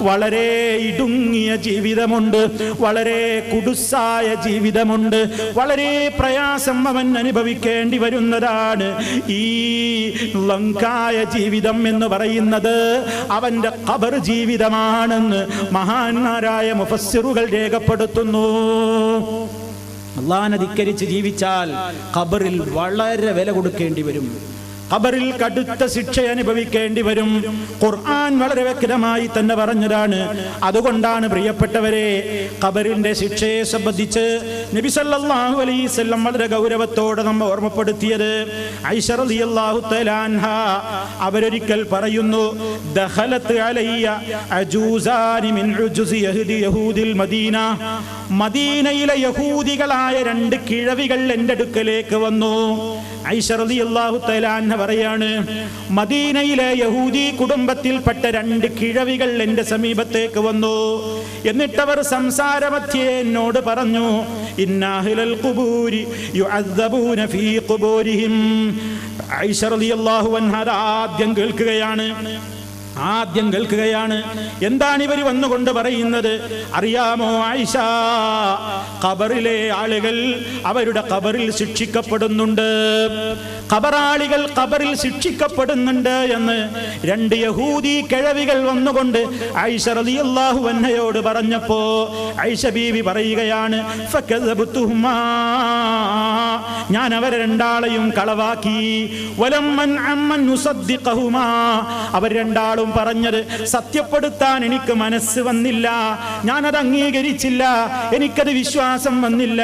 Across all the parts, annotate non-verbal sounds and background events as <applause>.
വളരെ ഇടുങ്ങിയ ജീവിതമുണ്ട് വളരെ കുടുസായ ജീവിതമുണ്ട് വളരെ പ്രയാസം അവൻ അനുഭവിക്കേണ്ടി വരുന്നതാണ്. ഈ ലങ്കായ ജീവിതം എന്ന് പറയുന്നത് അവന്റെ ഖബർ ജീവിതമാണെന്ന് മഹാന്മാരായ മുഫസ്സിറുകൾ രേഖപ്പെടുത്തുന്നു. അള്ളാഹനെ ധിക്കരിച്ച് ജീവിച്ചാൽ ഖബറിൽ വളരെ വില കൊടുക്കേണ്ടി വരും. ഖബറിൽ കടുത്ത ശിക്ഷ അനുഭവിക്കേണ്ടി വരും. ഖുർആൻ വളരെ വ്യക്തമായി തന്നെ പറഞ്ഞതാണ്. അതുകൊണ്ടാണ് പ്രിയപ്പെട്ടവരെ ഖബറിന്റെ ശിക്ഷയെ സംബന്ധിച്ച് നബി സല്ലല്ലാഹു അലൈഹി വസല്ലം വളരെ ഗൗരവത്തോടെ നമ്മെ ഓർമ്മപ്പെടുത്തിയത്. ഐഷ റളിയല്ലാഹു തആല അൻഹ അവരൊരിക്കൽ പറയുന്നു ദഖലത്ത് അലയ്യ അജൂസാനി മിൻ ഉജുസി യഹ്ദി യഹൂദിൽ മദീന. മദീനയിലെ യഹൂദികളായ രണ്ട് കിഴവികൾ എന്റെ അടുക്കലേക്ക് വന്നു. പറയാണ് മദീനയിലെ യഹൂദി കുടുംബത്തിൽപ്പെട്ട രണ്ട് കിഴവികൾ എന്റെ സമീപത്തേക്ക് വന്നു. എന്നിട്ടവർ സംസാരമധ്യേ എന്നോട് പറഞ്ഞു ഇന്നാഹിലൽ ആദ്യം കേൾക്കുകയാണ്. ആദ്യം കേൾക്കുകയാണ്. എന്താണ് ഇവർ വന്നുകൊണ്ട് പറയുന്നത്? അറിയാമോ ആയിഷ? ഖബറിലെ ആളുകൾ അവരുടെ ഖബറിൽ ശിക്ഷിക്കപ്പെടുന്നുണ്ട്. ഖബറാളികൾ ഖബറിൽ ശിക്ഷിക്കപ്പെടുന്നുണ്ട് എന്ന് രണ്ട് യഹൂദി കിഴവികൾ വന്നുകൊണ്ട് ഐഷ റളിയല്ലാഹു അൻഹയോട് പറഞ്ഞപ്പോ ഐഷ ബീവി പറയുകയാണ് ഞാൻ അവരെ രണ്ടാളെയും കളവാക്കി. നുസദ്ദിഖഹുമാ അവർ രണ്ടാളും പറഞ്ഞത് സത്യപ്പെടുത്താൻ എനിക്ക് മനസ്സ് വന്നില്ല. ഞാനത് അംഗീകരിച്ചില്ല. എനിക്കത് വിശ്വാസം വന്നില്ല.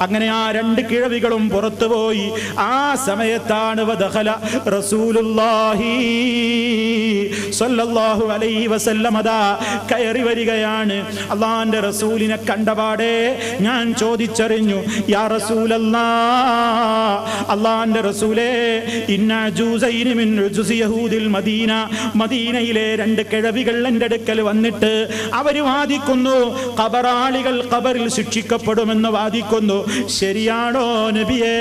അങ്ങനെ ആ രണ്ട് കിഴവികളും പുറത്തുപോയി ആ സമയത്താണ് അതാ കയറി വരികയാണ്. അള്ളാന്റെ റസൂലിനെ കണ്ടപാടെ ഞാൻ ചോദിച്ചറിഞ്ഞു യാ റസൂലല്ലാ അള്ളാന്റെ റസൂലേ ഇന്ന ജൂസൈനി മിൻ യഹൂദിൽ മദീന മദീനയിലെ രണ്ട് കിഴവികൾ എന്റെ അടുക്കൽ വന്നിട്ട് അവർ വാദിക്കുന്നു. കബറാളികൾ കബറിൽ ശിക്ഷിക്കപ്പെടുമെന്ന് വാദിക്കുന്നു. ശരിയാണോ നബിയേ?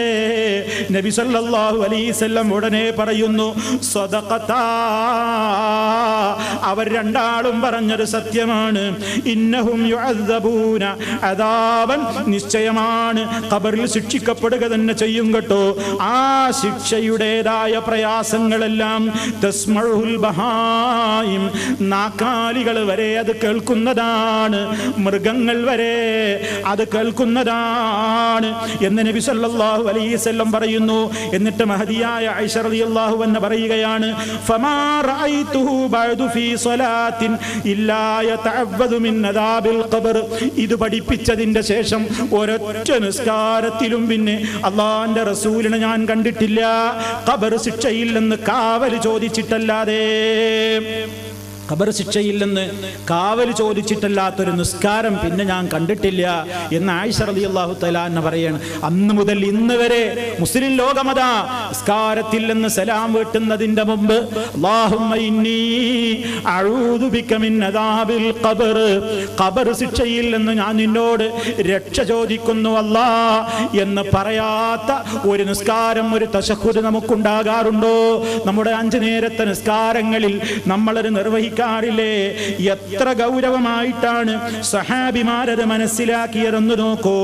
നബി സല്ലല്ലാഹു അലൈഹി വസല്ലം ഉടനെ പറയുന്നു സ്വതഖത്താ അവർ രണ്ടാളും പറഞ്ഞൊരു സത്യമാണ്. ഇന്നഹും യുഅദ്ദബൂന അദാബൻ നിശ്ചയമാണ്. കബറിൽ ശിക്ഷിക്കപ്പെടുക തന്നെ ചെയ്യും കേട്ടോ. ആ ശിക്ഷയുടേതായ പ്രയാസങ്ങളെല്ലാം നാക്കാലികൾ വരെ അത് കേൾക്കുന്നതാണ്. മൃഗങ്ങൾ വരെ അത് കേൾക്കുന്നതാണ്. എന്ന് നബി സല്ലല്ലാഹു അലൈഹി പറയുന്നു. എന്നിട്ട് മഹദിയായ ഐഷ റളിയല്ലാഹു അൻഹ പറയുകയാണ് ഫമാ സ്വലാത്തിൻ ഇല്ലാ യതഅവ്വദു മിൻ അദാബിൽ ഖബർ. ഇത് പഠിപ്പിച്ചതിന്റെ ശേഷം ഒരൊറ്റ നിസ്കാരത്തിലും പിന്നെ അള്ളാന്റെ റസൂലിനെ ഞാൻ കണ്ടിട്ടില്ല. ഖബർ ശിക്ഷയിൽ നിന്ന് കാവൽ ചോദിച്ചിട്ടല്ലാതെ ഖബർ ശിക്ഷയില്ലെന്ന് കാവൽ ചോദിച്ചിട്ടല്ലാത്തൊരു നിസ്കാരം പിന്നെ ഞാൻ കണ്ടിട്ടില്ല എന്ന് ആയിഷ റളിയല്ലാഹു അള്ളാഹു തലാന്ന് പറയാണ്. അന്ന് മുതൽ ഇന്ന് വരെ മുസ്ലിം ലോകമതാ നിസ്കാരത്തിൽ നിന്ന് സലാം വീട്ടുന്നതിന്റെ മുമ്പ് ഖബർ. ശിക്ഷയിൽ നിന്ന് ഞാൻ നിന്നോട് രക്ഷ ചോദിക്കുന്നു അല്ലാ എന്ന് പറയാത്ത ഒരു നിസ്കാരം ഒരു തശഹുദ് നമുക്കുണ്ടാകാറുണ്ടോ? നമ്മുടെ അഞ്ചു നേരത്തെ നിസ്കാരങ്ങളിൽ നമ്മളൊരു നമ്മളത് നിർവഹിക്കാറില്ലേ എത്ര ഗൗരവമായിട്ടാണ് സഹാബിമാരത് മനസ്സിലാക്കിയതെന്ന് നോക്കൂ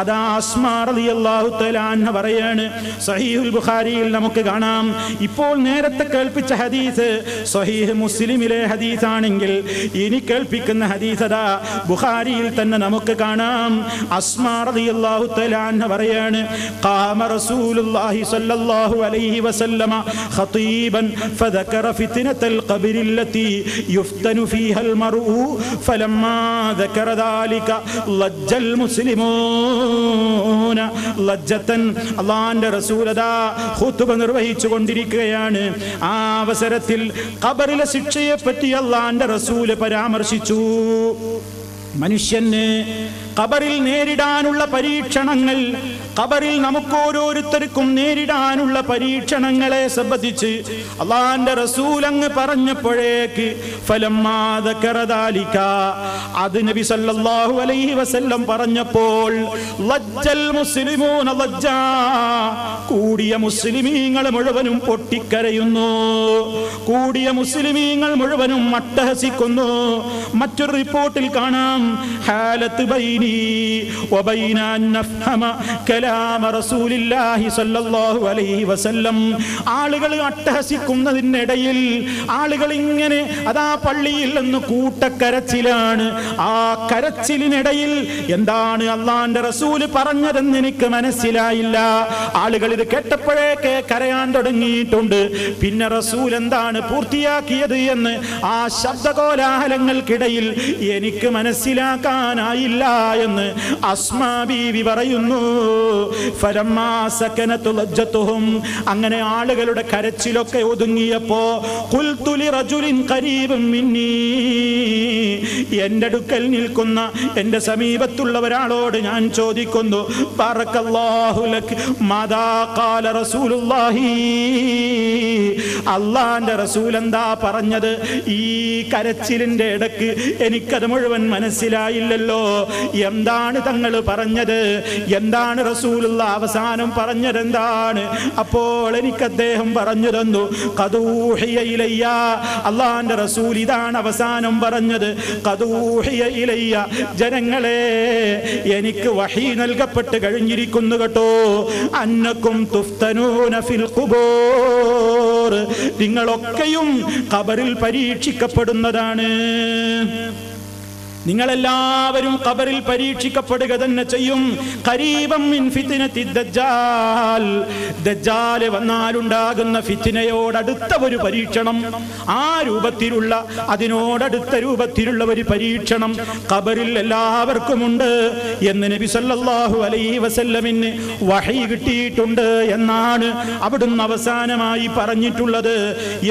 അതാ അസ്മാ റളിയല്ലാഹു തആല അൻഹ പറയാണ് സഹീഹുൽ ബുഖാരിയിൽ നമുക്ക് കാണാം ഇപ്പോൾ നേരത്തെ കേൾപ്പിച്ച ഹദീസ് സഹീഹ് മുസ്ലിമിലെ ഹദീസ് ആണെങ്കിൽ ഇനി കേൾപ്പിക്കുന്ന ഹദീസ് അതാ ബുഖാരിയിൽ തന്നെ നമുക്ക് കാണാം അസ്മാ റളിയല്ലാഹു തആല അൻഹ പറയാണ് ഖാമ റസൂലുള്ളാഹി സ്വല്ലല്ലാഹു അലൈഹി വസല്ലമ ഖതീബൻ فذكر فتنة القبر التي يفتن فيها المرء فلما ذكر ذلك لج المسلمون لجة അള്ളാന്റെ റസൂലതാ ഖുതുബ നിർവഹിച്ചു കൊണ്ടിരിക്കുകയാണ് ആ അവസരത്തിൽ ഖബറിലെ ശിക്ഷയെ പറ്റി അള്ളാന്റെ റസൂല് പരാമർശിച്ചു മനുഷ്യന് ഖബറിൽ നേരിടാനുള്ള പരീക്ഷണങ്ങൾ ഖബറിൽ നമുക്ക് ഓരോരുത്തർക്കും നേരിടാനുള്ള പരീക്ഷണങ്ങളെ സംബന്ധിച്ച് അള്ളാന്റെ റസൂൽ അങ്ങ് പറഞ്ഞപ്പോഴേക്ക് അത് നബി സല്ലല്ലാഹു അലൈഹി വസല്ലം പറഞ്ഞപ്പോൾ ലജ്ജൽ മുസ്ലിമൂന ലജ്ജാ. കൂടിയ മുസ്ലിമീങ്ങൾ മുഴുവനും പൊട്ടിക്കരയുന്നു. കൂടിയ മുസ്ലിമീങ്ങൾ മുഴുവനും അട്ടഹസിക്കുന്നു. മറ്റൊരു റിപ്പോർട്ടിൽ കാണാം ഹാലത്ത് ബൈനി വബൈന كلام رسول الله صلى الله عليه وسلم. ആളുകൾ അട്ടഹസിക്കുന്നതിനിടയിൽ ആളുകൾ ഇങ്ങനെ അതാ പള്ളിയിൽ നിന്ന് കൂട്ടക്കരച്ചിലാണ്. ആ കരച്ചിലിനിടയിൽ എന്താണ് അള്ളാന്റെ റസൂൽ പറഞ്ഞതെന്ന് എനിക്ക് മനസ്സിലായില്ല. ആളുകൾ ഇത് കേട്ടപ്പോഴേക്ക് കരയാൻ തുടങ്ങിയിട്ടുണ്ട്. പിന്നെ റസൂൽ എന്താണ് പൂർത്തിയാക്കിയത് എന്ന് ആ ശബ്ദകോലാഹലങ്ങൾക്കിടയിൽ എനിക്ക് മനസ്സിലാക്കാനായില്ല എന്ന് അസ്മാ ബീവി പറയുന്നു ലജ്ജത്തുഹും അങ്ങനെ ആളുകളുടെ കരച്ചിലൊക്കെ ഒതുങ്ങിയപ്പോ കുൽത്തുലി റജുലിൻ കരീബും മിന്നീ. എന്റെ അടുക്കൽ നിൽക്കുന്ന എന്റെ സമീപത്തുള്ള ഒരാളോട് ഞാൻ ചോദിക്കുന്നു അള്ളാന്റെ റസൂൽ എന്താ പറഞ്ഞത്? ഈ കരച്ചിലിന്റെ ഇടയ്ക്ക് എനിക്കത് മുഴുവൻ മനസ്സിലായില്ലല്ലോ. എന്താണ് തങ്ങൾ പറഞ്ഞത്? എന്താണ് റസൂലുള്ള അവസാനം പറഞ്ഞതെന്താണ് അപ്പോൾ എനിക്ക് അദ്ദേഹം പറഞ്ഞു തന്നു കദൂഹിയ ഇലയ്യ. അള്ളാന്റെ റസൂൽ ഇതാണ് അവസാനം പറഞ്ഞത് കദൂഹിയ ഇലയ്യ. ജനങ്ങളെ എനിക്ക് വഹി നൽകപ്പെട്ട് കഴിഞ്ഞിരിക്കുന്നു കേട്ടോ. അന്നക്കും തുഫ്തനൂന ഫിൽ ഖുബൂർ. നിങ്ങളൊക്കെയും കബറിൽ പരീക്ഷിക്കപ്പെടുന്നതാണ്. നിങ്ങളെല്ലാവരും കബറിൽ പരീക്ഷിക്കപ്പെടുക തന്നെ ചെയ്യും. ദജ്ജാൽ. ദജ്ജാൽ വന്നാലുണ്ടാകുന്ന ഫിത്തിനയോടടുത്ത ഒരു പരീക്ഷണം. ആ രൂപത്തിലുള്ള അതിനോടടുത്ത രൂപത്തിലുള്ള ഒരു പരീക്ഷണം ഖബറിൽ എല്ലാവർക്കുമുണ്ട് എന്ന് നബി സല്ലല്ലാഹു അലൈഹി വസല്ലമിന് വഹി കിട്ടിയിട്ടുണ്ട് എന്നാണ് അവിടുന്ന് അവസാനമായി പറഞ്ഞിട്ടുള്ളത്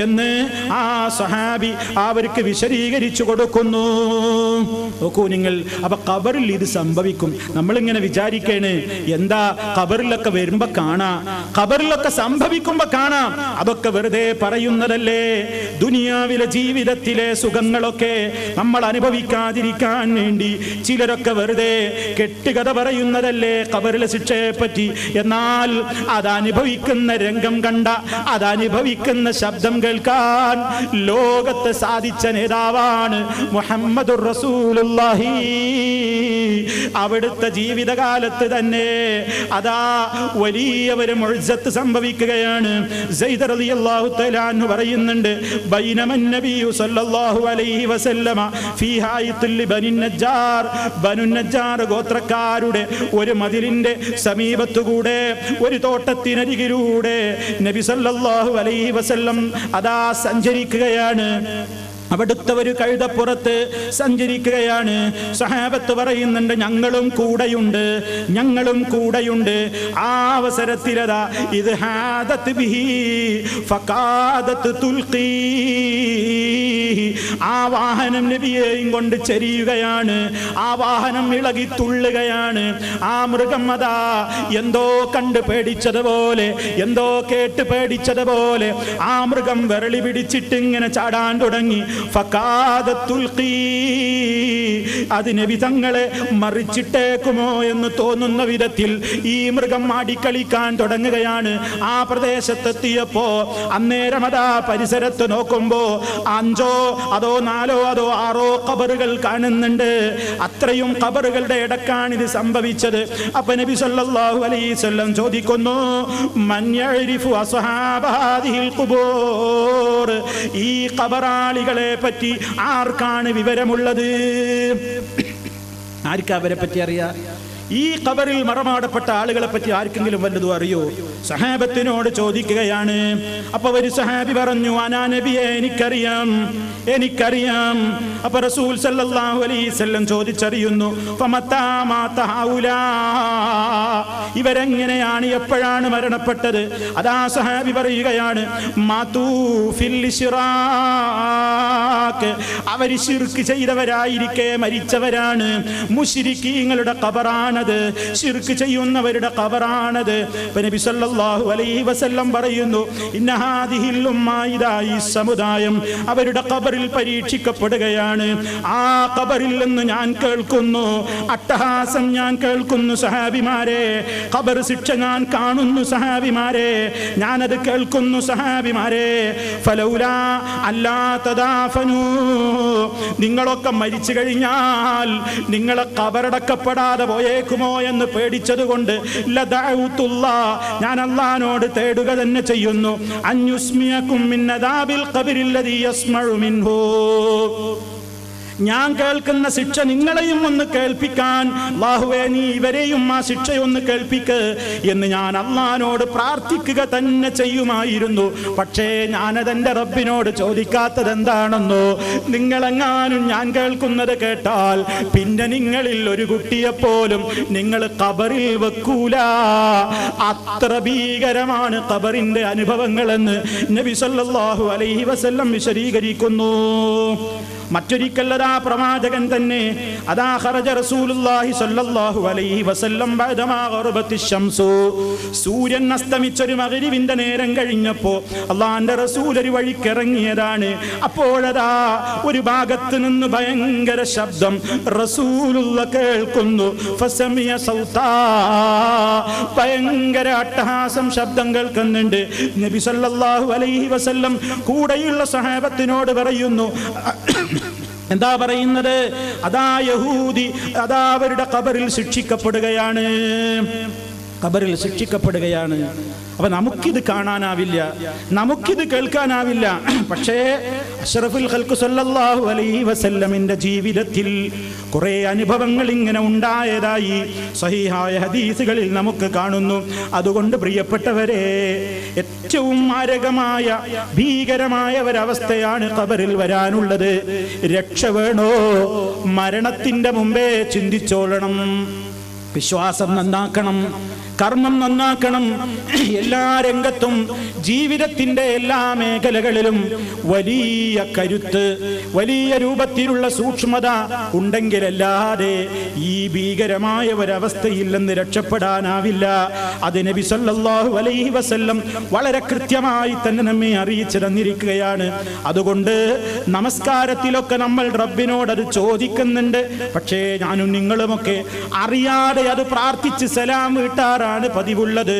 എന്ന് ആ സഹാബി അവർക്ക് വിശദീകരിച്ചു കൊടുക്കുന്നു. നോക്കൂ നിങ്ങൾ അപ്പൊ കബറിൽ ഇത് സംഭവിക്കും. നമ്മളിങ്ങനെ വിചാരിക്കേണ് എന്താ കബറിലൊക്കെ വരുമ്പോ കാണാം? കബറിലൊക്കെ സംഭവിക്കുമ്പോ കാണാം? അതൊക്കെ വെറുതെ പറയുന്നതല്ലേ? ദുനിയാവിലെ ജീവിതത്തിലെ സുഖങ്ങളൊക്കെ നമ്മൾ അനുഭവിക്കാതിരിക്കാൻ വേണ്ടി ചിലരൊക്കെ വെറുതെ കെട്ടുകഥ പറയുന്നതല്ലേ കബറിലെ ശിക്ഷയെ പറ്റി എന്നാൽ അത് അനുഭവിക്കുന്ന രംഗം കണ്ട അത് അനുഭവിക്കുന്ന ശബ്ദം കേൾക്കാൻ ലോകത്ത് സാധിച്ച നേതാവാണ് മുഹമ്മദുർ റസൂലുള്ളാഹി. അവിടുത്തെ ജീവിതകാലത്ത് തന്നെ അതാ വലിയ ഒരു മുഴുത്ത് സംഭവിക്കുകയാണ് പറയുന്നുണ്ട് സല്ലല്ലാഹു അലൈഹി വസല്ലമ ഫീ ഗോത്രക്കാരുടെ ഒരു മതിലിന്റെ സമീപത്തുകൂടെ ഒരു തോട്ടത്തിനരികിലൂടെ നബി സല്ലല്ലാഹു അലൈഹി വസല്ലം അതാ സഞ്ചരിക്കുകയാണ്. അവിടുത്തെ ഒരു കഴുതപ്പുറത്ത് സഞ്ചരിക്കുകയാണ്. സഹാബത്ത് പറയുന്നുണ്ട് ഞങ്ങളും കൂടെയുണ്ട് ഞങ്ങളും കൂടെയുണ്ട്. ആ അവസരത്തിലതാ ഇത് ഹാദത്ത് ബിഹി ഫകാദത്ത് തുൽക്കി ആ വാഹനം നബിയെയും കൊണ്ട് ചെരിയുകയാണ്. ആ വാഹനം ഇളകി തുള്ളുകയാണ്. ആ മൃഗം അതാ എന്തോ കണ്ട് പേടിച്ചതുപോലെ എന്തോ കേട്ട് പേടിച്ചതുപോലെ ആ മൃഗം വിരളി പിടിച്ചിട്ട് ഇങ്ങനെ ചാടാൻ തുടങ്ങി. അത് നബി തങ്ങളെ മറിച്ചിട്ടേക്കുമോ എന്ന് തോന്നുന്ന വിധത്തിൽ ഈ മൃഗം ആടിക്കളിക്കാൻ തുടങ്ങുകയാണ്. ആ പ്രദേശത്തെത്തിയപ്പോ അന്നേരം അതാ പരിസരത്ത് നോക്കുമ്പോ അഞ്ചോ അതോ നാലോ അതോ ആറോ കബറുകൾ കാണുന്നുണ്ട്. അത്രയും കബറുകളുടെ ഇടക്കാണ് ഇത് സംഭവിച്ചത്. അപ്പൊ നബി സല്ലല്ലാഹു അലൈഹി വസല്ലം ചോദിക്കുന്നു മൻ യഅരിഫു അസ്ഹാബ ഹാദിഹിൽ ഖുബൂർ? ഈ ഖബറാളികളെ പറ്റി ആർക്കാണ് വിവരമുള്ളത്? ആർക്കാ അവരെ പറ്റി അറിയാ? ഈ കബറിൽ മറമാടപ്പെട്ട ആളുകളെ പറ്റി ആർക്കെങ്കിലും വല്ലതും അറിയോ? സഹാബത്തിനോട് ചോദിക്കുകയാണ്. അപ്പൊ ഒരു സഹാബി പറഞ്ഞു അനാ നബിയെ എനിക്കറിയാം എനിക്കറിയാം. അപ്പൊ റസൂൽ സല്ലല്ലാഹു അലൈഹി വസല്ലം ചോദിച്ചറിയുന്നു. ഇവരെങ്ങനെയാണ് എപ്പോഴാണ് മരണപ്പെട്ടത്? അതാ സഹാബി പറയുകയാണ് അവർ ശിർക്ക് ചെയ്തവരായിരിക്കെ മരിച്ചവരാണ്. മുഷിരിക്കീങ്ങളുടെ കബറാണത് ശിർക്ക് ചെയ്യുന്നവരുടെ കബറാണത്. നബി സല്ലല്ലാഹു അലൈഹി വസല്ലം പറയുന്നു ഇന്ന ഹാദിഹിൽ ഉമ്മ ഇതാ ഈ സമുദായം അവരുടെ കബറിൽ പരീക്ഷിക്കപ്പെടുകയാണ്. ആ കബറിൽ നിന്ന് ഞാൻ കേൾക്കുന്നു അട്ടഹാസം ഞാൻ കേൾക്കുന്നു സഹാബിമാരെ. കബർ ശിക്ഷ ഞാൻ കാണുന്നു സഹാബിമാരെ. ഞാനത് കേൾക്കുന്നു സഹാബിമാരെ. ഫലൗല അല്ലാത്തതാഫനു നിങ്ങളൊക്കെ മരിച്ചു കഴിഞ്ഞാൽ നിങ്ങളെ കബറടക്കപ്പെടാതെ പോയേക്കുമോ എന്ന് പേടിച്ചതുകൊണ്ട് ഞാൻ അള്ളഹാനോട് തേടുക തന്നെ ചെയ്യുന്നു. മിൻഹു. ഞാൻ കേൾക്കുന്ന ശിക്ഷ നിങ്ങളെയും ഒന്ന് കേൾപ്പിക്കാൻ. അല്ലാഹുവേ നീ ഇവരെയും ആ ശിക്ഷയൊന്ന് കേൾപ്പിക്ക് എന്ന് ഞാൻ അള്ളഹാനോട് പ്രാർത്ഥിക്കുക തന്നെ ചെയ്യുമായിരുന്നു. പക്ഷേ ഞാനതെന്റെ റബ്ബിനോട് ചോദിക്കാത്തത് എന്താണെന്നോ? നിങ്ങളെങ്ങാനും ഞാൻ കേൾക്കുന്നത് കേട്ടാൽ പിന്നെ നിങ്ങളിൽ ഒരു കുട്ടിയെപ്പോലും നിങ്ങൾ കബറിൽ വെക്കൂല. അത്ര ഭീകരമാണ് കബറിന്റെ അനുഭവങ്ങളെന്ന് നബി സല്ലല്ലാഹു അലൈഹി വസല്ലം വിശദീകരിക്കുന്നു. മറ്റൊരിക്കല്ലതാ പ്രവാചകൻ തന്നെ അതാ ഖറജ റസൂലുള്ളാഹി സ്വല്ലല്ലാഹു അലൈഹി വസല്ലം ബഅദമാ ഗറബത്തി ശംസു. സൂര്യൻ അസ്തമിച്ചൊരു മഗ്രിബിന്റെ നേരം കഴിഞ്ഞപ്പോൾ അള്ളാന്റെ റസൂൽ ഒരു വഴിക്കിറങ്ങിയതാണ്. അപ്പോഴതാ ഒരു ഭാഗത്ത് നിന്ന് ഭയങ്കര ശബ്ദം റസൂലുള്ള കേൾക്കുന്നു ഫസമിയ സൗതാ ഭയങ്കര അട്ടഹാസം ശബ്ദം കേൾക്കുന്നുണ്ട്. നബി സല്ലല്ലാഹു അലൈഹി വസല്ലം കൂടെയുള്ള സഹാബത്തിനോട് പറയുന്നു എന്താ പറയുന്നത്? അതാ യഹൂദി അതാ അവരുടെ കബറിൽ ശിക്ഷിക്കപ്പെടുകയാണ്. കബറിൽ ശിക്ഷിക്കപ്പെടുകയാണ്. അപ്പൊ നമുക്കിത് കാണാനാവില്ല. നമുക്കിത് കേൾക്കാനാവില്ല. <clears throat> പക്ഷേ അഷറഫുൽ ഖൽഖു സല്ലല്ലാഹു അലൈഹി വസല്ലമിന്റെ ജീവിതത്തിൽ കുറെ അനുഭവങ്ങൾ ഇങ്ങനെ ഉണ്ടായതായി സഹിഹായ ഹദീസുകളിൽ നമുക്ക് കാണുന്നു. അതുകൊണ്ട് പ്രിയപ്പെട്ടവരെ ഏറ്റവും മാരകമായ ഭീകരമായ ഒരവസ്ഥയാണ് കബറിൽ വരാനുള്ളത്. രക്ഷ വേണോ? മരണത്തിന്റെ മുമ്പേ ചിന്തിച്ചോളണം. വിശ്വാസം നന്നാക്കണം. കർമ്മം നന്നാക്കണം. എല്ലാ രംഗത്തും ജീവിതത്തിന്റെ എല്ലാ മേഖലകളിലും വലിയ കരുത്ത് വലിയ രൂപത്തിലുള്ള സൂക്ഷ്മത ഉണ്ടെങ്കിലല്ലാതെ ഈ ഭീകരമായ ഒരവസ്ഥയിൽ നിന്ന് രക്ഷപ്പെടാനാവില്ല. അത് നബി സല്ലല്ലാഹു അലൈഹി വസല്ലം വളരെ കൃത്യമായി തന്നെ നമ്മെ അറിയിച്ചു തന്നിരിക്കുകയാണ്. അതുകൊണ്ട് നമസ്കാരത്തിലൊക്കെ നമ്മൾ റബ്ബിനോട് അത് ചോദിക്കുന്നുണ്ട്. പക്ഷേ ഞാനും നിങ്ങളുമൊക്കെ അറിയാതെ അത് പ്രാർത്ഥിച്ച് സലാം വീട്ടാറാണ് പതിവുള്ളത്.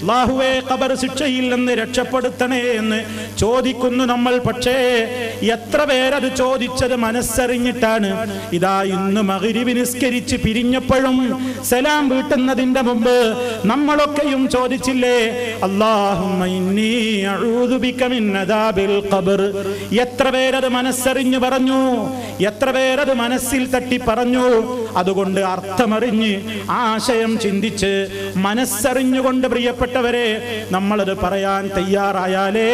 അല്ലാഹുവേ ഖബർ ശിക്ഷയിൽ നിന്ന് രക്ഷപ്പെടുത്തണേ എന്ന് ചോദിക്കുന്നു നമ്മൾ. പക്ഷേ എത്ര പേരത് ചോദിച്ചത് മനസ്സറിഞ്ഞിട്ടാണ്. ഇതാ ഇന്ന് മഗ്രിബ് നിസ്കരിച്ച് പിരിഞ്ഞപ്പോഴും സലാം വീട്ടുന്നതിന്റെ മുമ്പ് നമ്മളൊക്കെയും ചോദിച്ചില്ലേ ഖബർ. എത്ര പേരത് മനസ്സറിഞ്ഞു പറഞ്ഞു എത്ര പേരത് മനസ്സിൽ തട്ടി പറഞ്ഞു അതുകൊണ്ട് അർത്ഥമറിഞ്ഞ് ആശയം ചിന്തിച്ച് മനസ്സറിഞ്ഞുകൊണ്ട് പ്രിയപ്പെട്ടവരെ നമ്മളത് പറയാൻ തയ്യാറായാലേ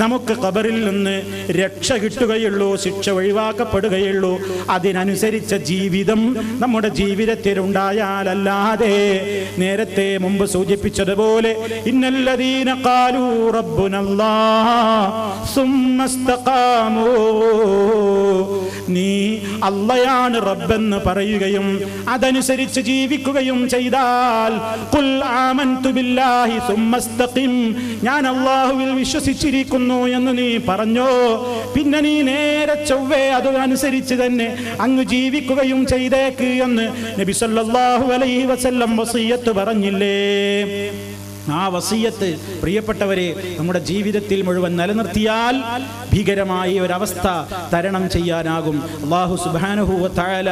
നമുക്ക് ഖബറിൽ നിന്ന് രക്ഷ കിട്ടുകയുള്ളൂ ശിക്ഷ ഒഴിവാക്കപ്പെടുകയുള്ളൂ. അതിനനുസരിച്ച ജീവിതം നമ്മുടെ ജീവിതത്തിൽ ഉണ്ടായാലല്ലാതെ നേരത്തെ മുമ്പ് സൂചിപ്പിച്ചതുപോലെ ഇന്നല്ലദീന കാലൂ നീ അള്ളയാണ് റബ്ബെന്ന് പറയുകയും അതനുസരിച്ച് ജീവിക്കുകയും ചെയ്താൽ ബില്ലാഹി ഞാൻ അള്ളാഹുവിൽ വിശ്വസിച്ചിരിക്കുന്നു എന്ന് നീ പറഞ്ഞോ? പിന്നെ നീ നേരെ ചൊവ്വേ അതനുസരിച്ച് തന്നെ അങ്ങ് ജീവിക്കുകയും ചെയ്തേക്ക് എന്ന് നബി സല്ലല്ലാഹു അലൈഹി വസല്ലം വസീയത്ത് പറഞ്ഞില്ലേ? ആ വസീയത്ത് പ്രിയപ്പെട്ടവരെ നമ്മുടെ ജീവിതത്തിൽ മുഴുവൻ നിലനിർത്തിയാൽ ഭീകരമായ ഒരവസ്ഥ തരണം ചെയ്യാനാകും. അള്ളാഹു സുബാനുഹൂവ തായാല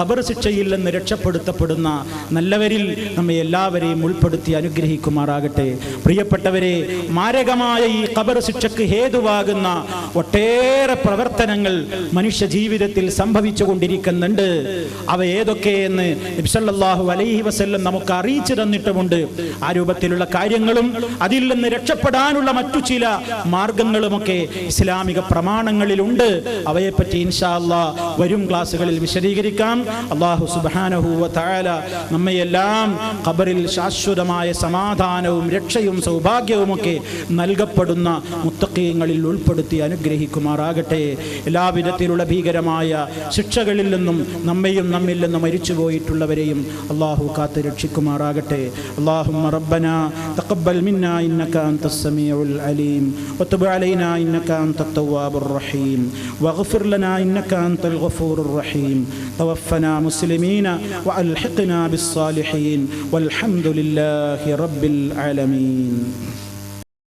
ഖബർ ശിക്ഷയിൽ നിന്ന് രക്ഷപ്പെടുത്തപ്പെടുന്ന നല്ലവരിൽ നമ്മെ എല്ലാവരെയും ഉൾപ്പെടുത്തി അനുഗ്രഹിക്കുമാറാകട്ടെ. പ്രിയപ്പെട്ടവരെ മാരകമായ ഈ കബർ ശിക്ഷക്ക് ഹേതുവാകുന്ന ഒട്ടേറെ പ്രവർത്തനങ്ങൾ മനുഷ്യ ജീവിതത്തിൽ സംഭവിച്ചു കൊണ്ടിരിക്കുന്നുണ്ട് അവ ഏതൊക്കെയെന്ന് അലൈഹി വസല്ലം നമുക്ക് അറിയിച്ചു തന്നിട്ടുമുണ്ട്. ആ രൂപത്തിലുള്ള കാര്യങ്ങളും അതിൽ നിന്ന് രക്ഷപ്പെടാനുള്ള മറ്റു ചില മാർഗങ്ങളുമൊക്കെ ഇസ്ലാമിക പ്രമാണങ്ങളിലുണ്ട്. അവയെപ്പറ്റി ഇൻഷാല്ല വരും ക്ലാസ്സുകളിൽ വിശദീകരിക്കാം. അള്ളാഹു സുബാനഹുവ താല നമ്മയെല്ലാം ഖബറിൽ ശാശ്വതമായ സമാധാനവും രക്ഷയും സൗഭാഗ്യവുമൊക്കെ നൽകപ്പെടുന്ന മുത്തക്കീയങ്ങളിൽ ഉൾപ്പെടുത്തി അനുഗ്രഹിക്കുമാറാകട്ടെ. എല്ലാവിധത്തിലുള്ള ഭീകരമായ ശിക്ഷകളിൽ നിന്നും നമ്മയും നമ്മിൽ നിന്ന് മരിച്ചുപോയിട്ടുള്ളവരെയും അള്ളാഹു കാത്തു രക്ഷിക്കുമാറാകട്ടെ അള്ളാഹു റബ്ബന تقبل منا إنك أنت السميع العليم وتب علينا إنك أنت التواب الرحيم واغفر لنا إنك أنت الغفور الرحيم. توفنا مسلمين وألحقنا بالصالحين والحمد لله رب العالمين.